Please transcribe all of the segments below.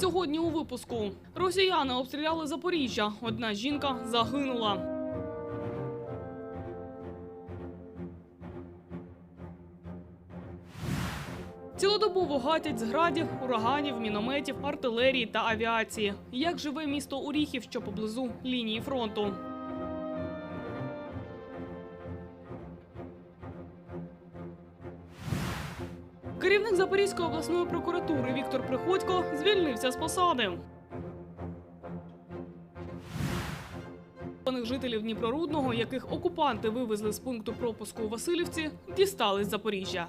Сьогодні у випуску росіяни обстріляли Запоріжжя. Одна жінка загинула. Цілодобово гатять з градів, ураганів, мінометів, артилерії та авіації. Як живе місто Оріхів, що поблизу лінії фронту? Керівник Запорізької обласної прокуратури Віктор Приходько звільнився з посади. Жителів Дніпрорудного, яких окупанти вивезли з пункту пропуску у Васильівці, дістали з Запоріжжя.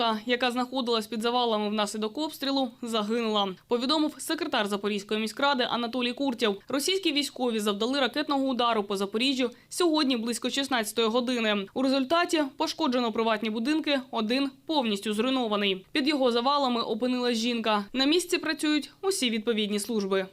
Жінка, яка знаходилась під завалами внаслідок обстрілу, загинула. Повідомив секретар Запорізької міськради Анатолій Куртєв. Російські військові завдали ракетного удару по Запоріжжю сьогодні близько 16-ї години. У результаті пошкоджено приватні будинки, один повністю зруйнований. Під його завалами опинилась жінка. На місці працюють усі відповідні служби.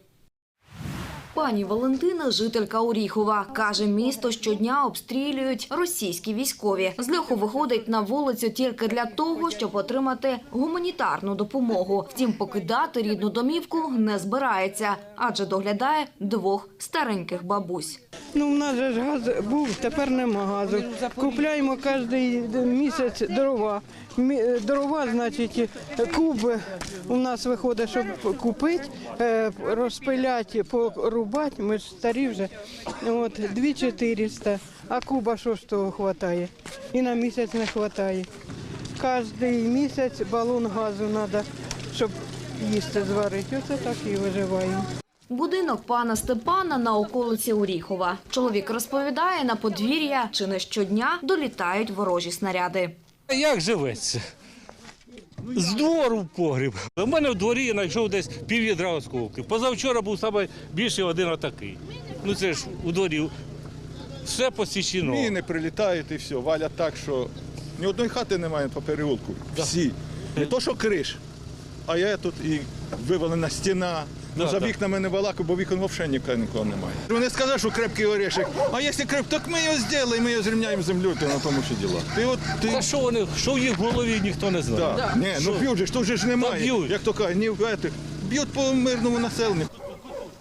Пані Валентина, жителька Оріхова, каже, місто щодня обстрілюють російські військові. З льоху виходить на вулицю тільки для того, щоб отримати гуманітарну допомогу. Втім, покидати рідну домівку не збирається, адже доглядає двох стареньких бабусь. Ну, в нас же ж газ був, тепер нема газу. Купляємо кожен місяць дрова. Мі- Дрова, значить, куб у нас виходить, щоб купити, е, розпиляти, порубати. Ми ж старі вже. От, 2400. А куба що ж того вистачає? І на місяць не вистачає. Кожен місяць балон газу треба, щоб їсти зварити. Оце так і виживаємо. Будинок пана Степана на околиці Оріхова. Чоловік розповідає, на подвір'я чи не щодня долітають ворожі снаряди. Як живеться? З двору в погріб. У мене в дворі я знайшов десь піввідра осколки. Позавчора був саме більший один отакий. Ну це ж у дворі все посічено. Міни прилітають і все, валять так, що ні одної хати немає по переулку. Всі. Не то, що криш, а я тут і вивалена стіна. Ну, Да, за да. вікнами не балаку, бо вікон взагалі нікого, нікого немає. Вони сказали, що крепкий орешек. А якщо крепкий, так ми його зробили, ми його зрівняємо землю, то на тому що діла. Ти от ти. А що вони, що в їх голові ніхто не знає. Да. Ні, ну б'ють же, ж, тут же ж немає. б'ють. Як то кажуть, ні. Б'ють по мирному населенню.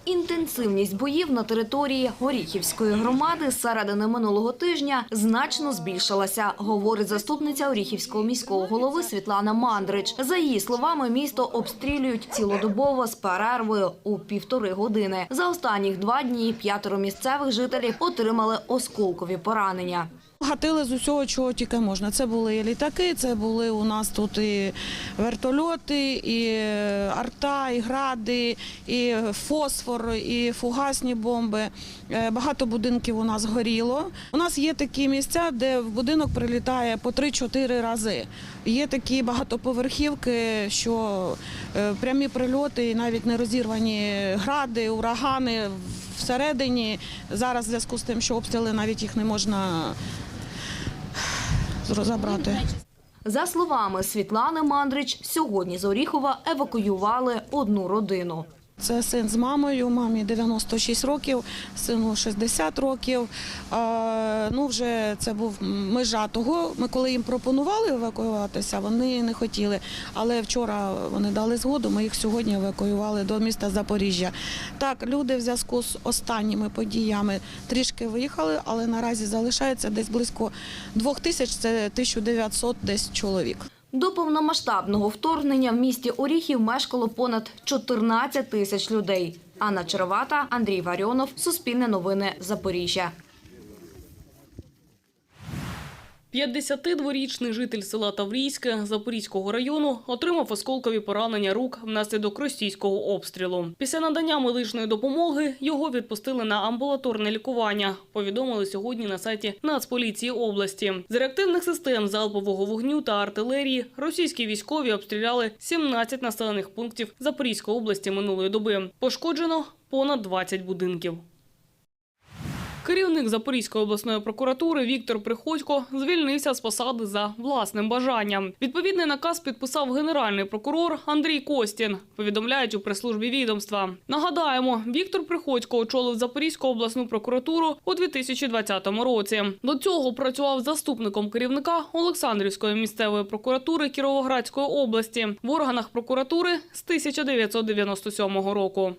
Інтенсивність боїв на території Оріхівської громади середини минулого тижня значно збільшилася, говорить заступниця Оріхівського міського голови Світлана Мандрич. За її словами, місто обстрілюють цілодобово з перервою у півтори години. За останніх два дні п'ятеро місцевих жителів отримали осколкові поранення. Гатили з усього, чого тільки можна. Це були і літаки, це були у нас тут і вертольоти, і арта, і гради, і фосфор, і фугасні бомби. Е, Багато будинків у нас горіло. У нас є такі місця, де в будинок прилітає по 3-4 рази. Є такі багатоповерхівки, що е, прямі прильоти, і навіть не розірвані гради, урагани всередині. Зараз в зв'язку з тим, що обстріли навіть їх не можна забрати. За словами Світлани Мандрич, сьогодні з Оріхова евакуювали одну родину. Це син з мамою, мамі 96 років, сину 60 років. Ну, вже це був межа того. Ми коли їм пропонували евакуюватися, вони не хотіли. Але вчора вони дали згоду, ми їх сьогодні евакуювали до міста Запоріжжя. Так, люди в зв'язку з останніми подіями трішки виїхали, але наразі залишається десь близько 2 тисяч, це 1900 десь чоловік. До повномасштабного вторгнення в місті Оріхів мешкало понад 14 тисяч людей. Анна Червата, Андрій Варіонов, Суспільне новини, Запоріжжя. 52-річний житель села Таврійське Запорізького району отримав осколкові поранення рук внаслідок російського обстрілу. Після надання медичної допомоги його відпустили на амбулаторне лікування. Повідомили сьогодні на сайті Нацполіції області. З реактивних систем залпового вогню та артилерії російські військові обстріляли 17 населених пунктів Запорізької області минулої доби. Пошкоджено понад 20 будинків. Керівник Запорізької обласної прокуратури Віктор Приходько звільнився з посади за власним бажанням. Відповідний наказ підписав генеральний прокурор Андрій Костін. Повідомляють у прес-службі відомства. Нагадаємо, Віктор Приходько очолив Запорізьку обласну прокуратуру у 2020 році. До цього працював заступником керівника Олександрівської місцевої прокуратури Кіровоградської області в органах прокуратури з 1997 року.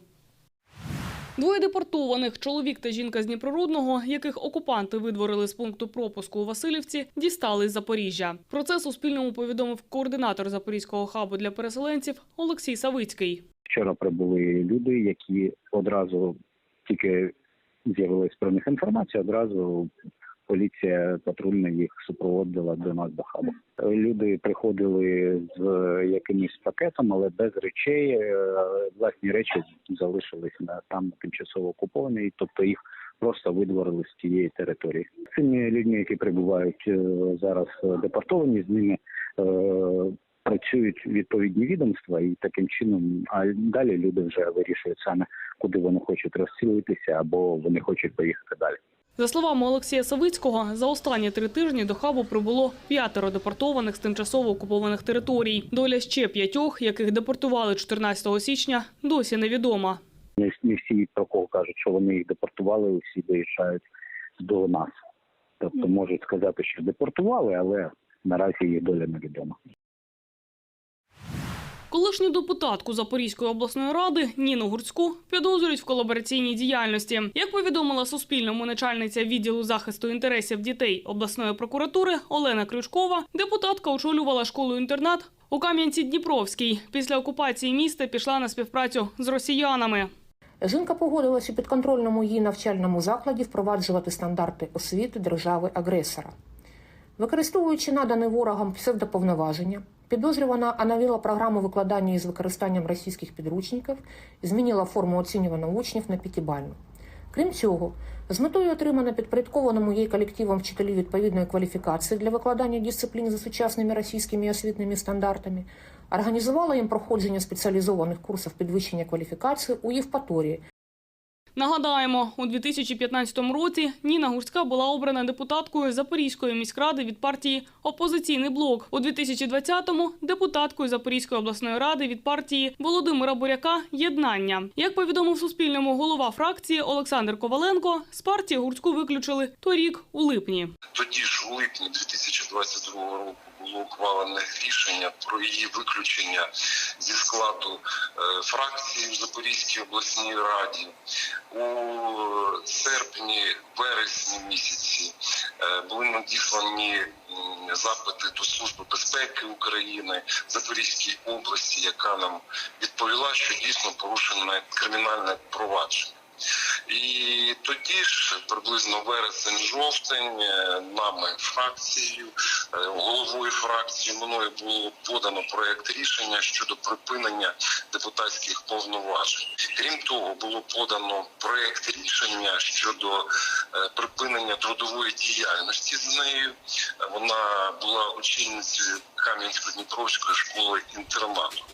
Двоє депортованих, чоловік та жінка з Дніпрорудного, яких окупанти видворили з пункту пропуску у Васильівці, дістали з Запоріжжя. Про це Суспільному повідомив координатор Запорізького хабу для переселенців Олексій Савицький. Вчора прибули люди, які одразу тільки з'явилась про них інформація, одразу поліція патрульна їх супроводила до нас до хабу. Люди приходили з якимось пакетом, але без речей. Е, Власні речі залишились на там тимчасово окуповані, тобто їх просто видворили з тієї території. Цими людьми, які прибувають е, зараз е, депортовані, з ними е, працюють відповідні відомства, і таким чином, а далі люди вже вирішують саме, куди вони хочуть розцілитися, або вони хочуть поїхати далі. За словами Олексія Савицького, за останні три тижні до хабу прибуло п'ятеро депортованих з тимчасово окупованих територій. Доля ще п'ятьох, яких депортували 14 січня, досі невідома. Не, всі про кого кажуть, що вони їх депортували, усі доїжджають до нас. Тобто можуть сказати, що депортували, але наразі їх доля невідома. Колишню депутатку Запорізької обласної ради Ніну Гурцьку підозрюють в колабораційній діяльності. Як повідомила Суспільному начальниця відділу захисту інтересів дітей обласної прокуратури Олена Крючкова, депутатка очолювала школу-інтернат у Кам'янці-Дніпровській. Після окупації міста пішла на співпрацю з росіянами. Жінка погодилася у підконтрольному її навчальному закладі впроваджувати стандарти освіти держави-агресора. Використовуючи надане ворогам псевдоповноваження, підозрювана оновила програму викладання із використанням російських підручників змінила форму оцінювання учнів на п'ятибальну. Крім цього, з метою отримання підпорядкованому їй колективом вчителів відповідної кваліфікації для викладання дисциплін за сучасними російськими освітніми стандартами, організувала їм проходження спеціалізованих курсів підвищення кваліфікації у Євпаторії, Нагадаємо, у 2015 році Ніна Гурська була обрана депутаткою Запорізької міськради від партії Опозиційний блок. У 2020-му – депутаткою Запорізької обласної ради від партії Володимира Буряка Єднання. Як повідомив Суспільному голова фракції Олександр Коваленко, з партії Гурську виключили торік у липні. Тоді ж у липні 2022 року було ухвалене рішення про її виключення зі складу е, фракції в Запорізькій обласній раді. У серпні, вересні місяці е, були надіслані запити до Служби безпеки України в Запорізькій області, яка нам відповіла, що дійсно порушене кримінальне провадження. І тоді ж, приблизно вересень-жовтень, е, нами фракцією, е, головою фракції мною було подано проект рішення щодо припинення депутатських повноважень. Крім того, було подано проект рішення щодо е, припинення трудової діяльності з нею. Вона була очільницею Кам'янсько-Дніпровської школи інтернату.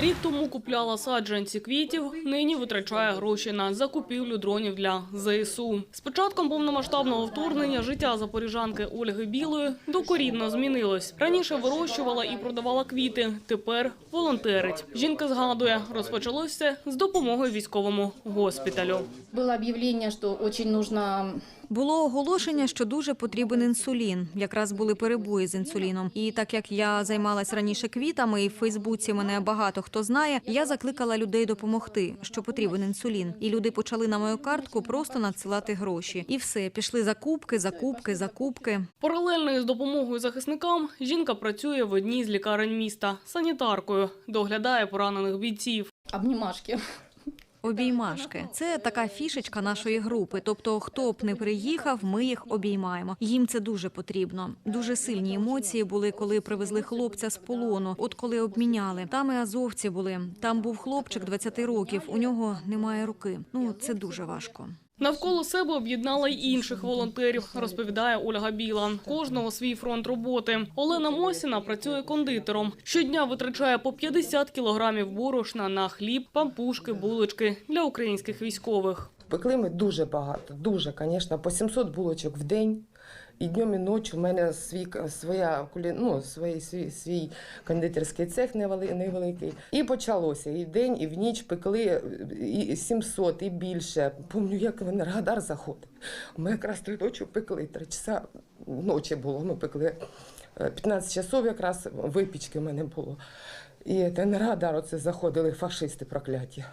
Рік тому купляла саджанці квітів, нині витрачає гроші на закупівлю дронів для ЗСУ. З початком повномасштабного вторгнення життя запоріжанки Ольги Білої докорінно змінилось. Раніше вирощувала і продавала квіти, тепер волонтерить. Жінка згадує, розпочалося з допомоги військовому госпіталю. Было объявление, что очень нужно Було оголошення, що дуже потрібен інсулін. Якраз були перебої з інсуліном. І так як я займалась раніше квітами, і в Фейсбуці мене багато хто знає, я закликала людей допомогти, що потрібен інсулін. І люди почали на мою картку просто надсилати гроші. І все, пішли закупки, закупки, закупки. Паралельно із допомогою захисникам жінка працює в одній з лікарень міста санітаркою, доглядає поранених бійців. обнимашки. Обіймашки це така фішечка нашої групи. Тобто, хто б не приїхав, ми їх обіймаємо. Їм це дуже потрібно. Дуже сильні емоції були, коли привезли хлопця з полону. От коли обміняли, там і азовці були. Там був хлопчик 20 років. У нього немає руки. Ну це дуже важко. Навколо себе об'єднала й інших волонтерів, розповідає Ольга Біла. Кожного свій фронт роботи. Олена Мосіна працює кондитером. Щодня витрачає по 50 кілограмів борошна на хліб, пампушки, булочки для українських військових. Пекли ми дуже багато, дуже, звісно, по 700 булочок в день. І днем, і ночі в мене свій, своя, ну, свій, свій, свій кондитерський цех невеликий. І почалося. І вдень, і в ніч пекли і 700, і більше. Пам'ятаю, як в Енергодар заходив. Ми якраз тої ночі пекли, 3 часа ночі було, ми пекли. Е, 15 часов якраз випічки в мене було. І те Енергодар оце заходили фашисти прокляті.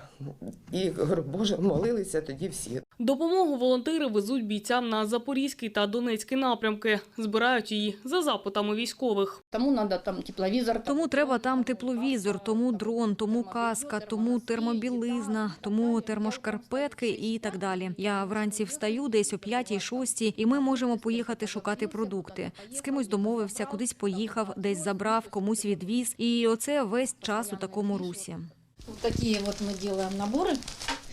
І говорю, Боже, молилися тоді всі. Допомогу волонтери везуть бійцям на Запорізький та Донецький напрямки. Збирають її за запитами військових. Тому надо там тепловізор. Тому треба там тепловізор, тому дрон, тому каска, тому термобілизна, тому термошкарпетки і так далі. Я вранці встаю десь о 5-6, і ми можемо поїхати шукати продукти. З кимось домовився, кудись поїхав, десь забрав, комусь відвіз. І оце весь час у такому русі. Такі от ми робимо набори.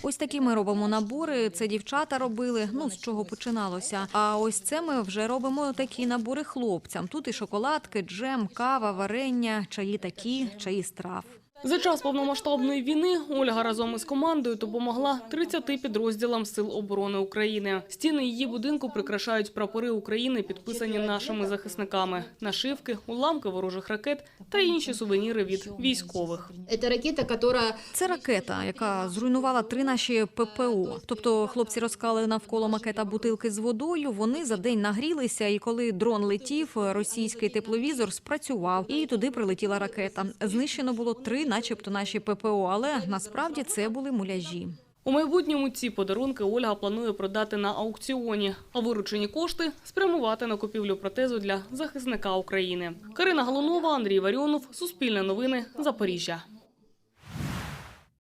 Ось такі ми робимо набори. Це дівчата робили. Ну з чого починалося. А ось це ми вже робимо такі набори хлопцям. Тут і шоколадки, джем, кава, варення, чаї такі, чаї з трав. За час повномасштабної війни Ольга разом із командою допомогла 30 підрозділам Сил оборони України. Стіни її будинку прикрашають прапори України, підписані нашими захисниками, нашивки, уламки ворожих ракет та інші сувеніри від військових. Это ракета, которая Це ракета, яка зруйнувала три наші ППО. Тобто хлопці розклали навколо макета бутилки з водою. Вони за день нагрілися, і коли дрон летів, російський тепловізор спрацював, і туди прилетіла ракета. Знищено було три, начебто, наші ППО, але насправді це були муляжі. У майбутньому ці подарунки Ольга планує продати на аукціоні, а виручені кошти спрямувати на купівлю протезу для захисника України. Карина Галунова, Андрій Варіонов, Суспільне новини, Запоріжжя.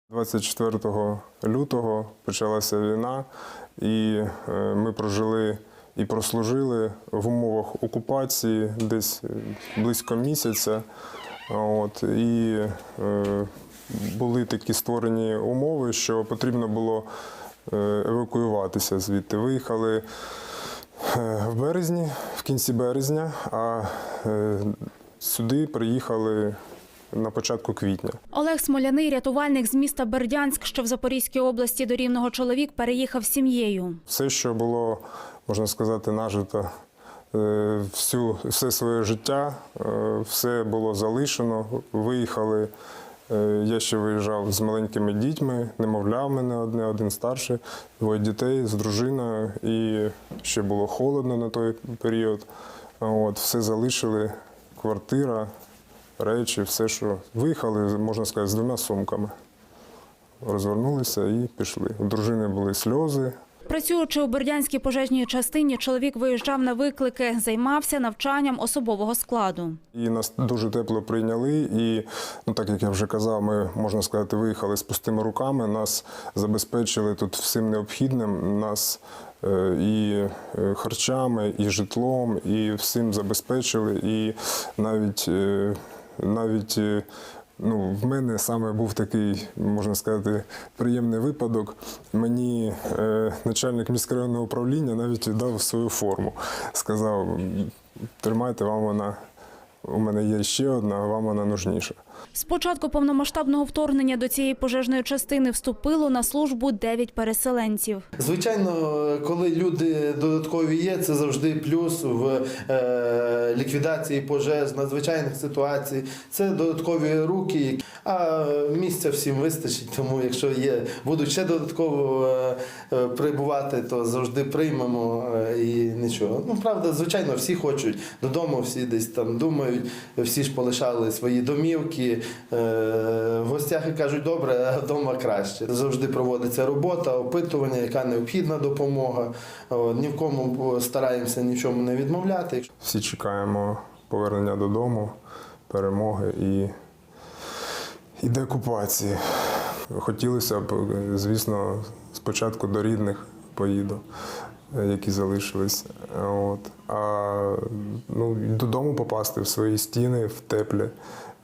24 лютого почалася війна, і е, ми прожили і прослужили в умовах окупації десь близько місяця. От, і е, були такі створені умови, що потрібно було е, евакуюватися звідти. Виїхали е, в березні, в кінці березня, а е, сюди приїхали на початку квітня. Олег Смоляний, рятувальник з міста Бердянськ, що в Запорізькій області до рівного чоловік, переїхав з сім'єю. Все, що було, можна сказати, нажито всю, все своє життя, е, все було залишено. Виїхали. Е, Я ще виїжджав з маленькими дітьми, немовля в мене одне, один старший, двоє дітей з дружиною, і ще було холодно на той період. От, все залишили, квартира, речі, все, що виїхали, можна сказати, з двома сумками. Розвернулися і пішли. У дружини були сльози, Працюючи у Бердянській пожежній частині, чоловік виїжджав на виклики, займався навчанням особового складу. І нас дуже тепло прийняли. І, ну так як я вже казав, ми можна сказати, виїхали з пустими руками. Нас забезпечили тут всім необхідним. Нас е, і е, харчами, і житлом, і всім забезпечили. І навіть е, навіть. Ну, в мене саме був такий, можна сказати, приємний випадок. Мені е, начальник міськрайонного управління навіть дав свою форму. Сказав: тримайте, вам вона у мене є ще одна, вам вона нужніша. З початку повномасштабного вторгнення до цієї пожежної частини вступило на службу 9 переселенців. Звичайно, коли люди додаткові є, це завжди плюс в е, ліквідації пожеж, надзвичайних ситуацій. Це додаткові руки, а місця всім вистачить. Тому, якщо є, будуть ще додатково е, е, прибувати, то завжди приймемо і нічого. Ну, правда, звичайно, всі хочуть додому, всі десь там думають, всі ж полишали свої домівки. Е, в гостях і кажуть, добре, а вдома краще. Завжди проводиться робота, опитування, яка необхідна допомога. Ні в кому стараємося нічому не відмовляти. Всі чекаємо повернення додому, перемоги і, і деокупації. Хотілося б, звісно, спочатку до рідних поїду, які залишились. От. А ну, додому попасти в свої стіни, в теплі,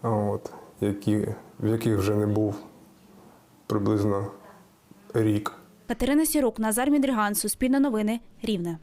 от, які, в яких вже не був приблизно рік. Катерина Сірук, Назар Мідриган, Суспільне новини, Рівне.